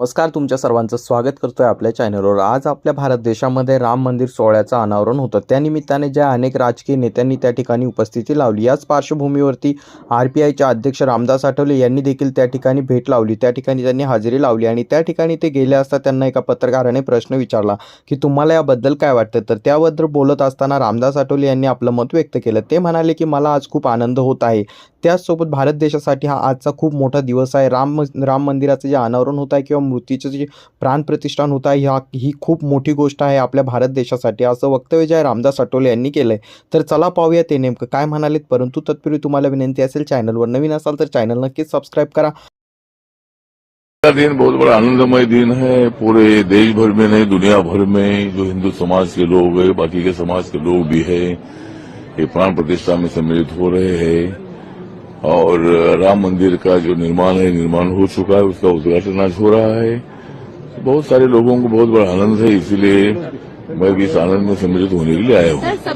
नमस्कार तुमच्या सर्वांचं स्वागत करतोय आपल्या चॅनलवर आज आपल्या भारत देशामध्ये राम मंदिर सोहळ्याचं अनावरण होतं. त्यानिमित्ताने ज्या अनेक राजकीय नेत्यांनी त्या ठिकाणी उपस्थिती लावली. याच पार्श्वभूमीवरती आर पी आयचे अध्यक्ष रामदास आठवले यांनी देखील त्या ठिकाणी भेट लावली. त्या ठिकाणी त्यांनी हजेरी लावली आणि त्या ठिकाणी ते गेले असता त्यांना एका पत्रकाराने प्रश्न विचारला की तुम्हाला याबद्दल काय वाटतं? तर त्याबद्दल बोलत असताना रामदास आठवले यांनी आपलं मत व्यक्त केलं. ते म्हणाले की मला आज खूप आनंद होत आहे. त्याचसोबत भारत देशासाठी हा आजचा खूप मोठा दिवस आहे. राम राम मंदिराचं जे अनावरण होत आहे किंवा मूर्तीचं जे प्राणप्रतिष्ठान होत आहे, ह्या, ही खूप मोठी गोष्ट आहे आपल्या भारत देशासाठी. असं वक्तव्य जे आहे रामदास आठवले यांनी केलं आहे तर चला पाहूया ते नेमकं काय म्हणालेत. परंतु तत्पूर्वी तुम्हाला विनंती असेल, चॅनलवर नवीन असाल तर चॅनल नक्कीच सबस्क्राईब करा. दिन बहुत बड़ा आनंदमय दिन है. पूरे देश भर में नहीं दुनिया भर में जो हिंदू समाज के लोग है, बाकी के समाज के लोग भी है, ये प्राण प्रतिष्ठा में सम्मिलित हो रहे हैं. और राम मंदिर का जो निर्माण है, निर्माण हो चुका है, उसका उद्घाटन आज हो रहा है। बहुत सारे लोगों को बहुत बड़ा आनंद है, इसीलिए मैं भी इस आनंद में सम्मिलित होने के लिए आया हूँ।